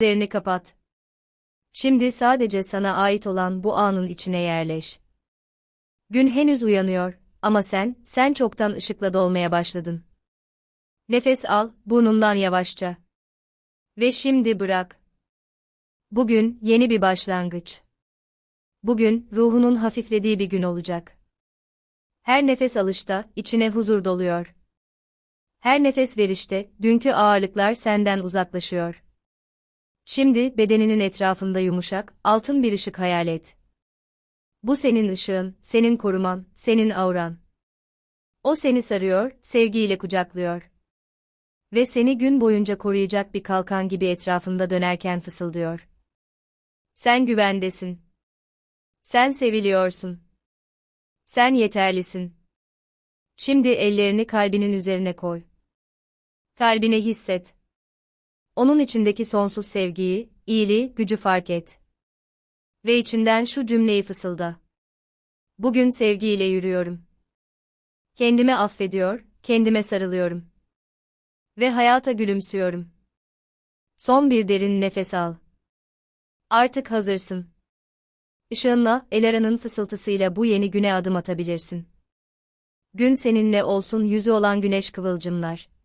Gözlerini kapat. Şimdi sadece sana ait olan bu anın içine yerleş. Gün henüz uyanıyor ama sen, sen çoktan ışıkla dolmaya başladın. Nefes al, burnundan yavaşça. Ve şimdi bırak. Bugün yeni bir başlangıç. Bugün ruhunun hafiflediği bir gün olacak. Her nefes alışta içine huzur doluyor. Her nefes verişte dünkü ağırlıklar senden uzaklaşıyor. Şimdi bedeninin etrafında yumuşak, altın bir ışık hayal et. Bu senin ışığın, senin koruman, senin auran. O seni sarıyor, sevgiyle kucaklıyor. Ve seni gün boyunca koruyacak bir kalkan gibi etrafında dönerken fısıldıyor. Sen güvendesin. Sen seviliyorsun. Sen yeterlisin. Şimdi ellerini kalbinin üzerine koy. Kalbine hisset. Onun içindeki sonsuz sevgiyi, iyiliği, gücü fark et. Ve içinden şu cümleyi fısılda. Bugün sevgiyle yürüyorum. Kendimi affediyor, kendime sarılıyorum. Ve hayata gülümsüyorum. Son bir derin nefes al. Artık hazırsın. Işığınla, Elara'nın fısıltısıyla bu yeni güne adım atabilirsin. Gün seninle olsun yüzü olan güneş kıvılcımlar.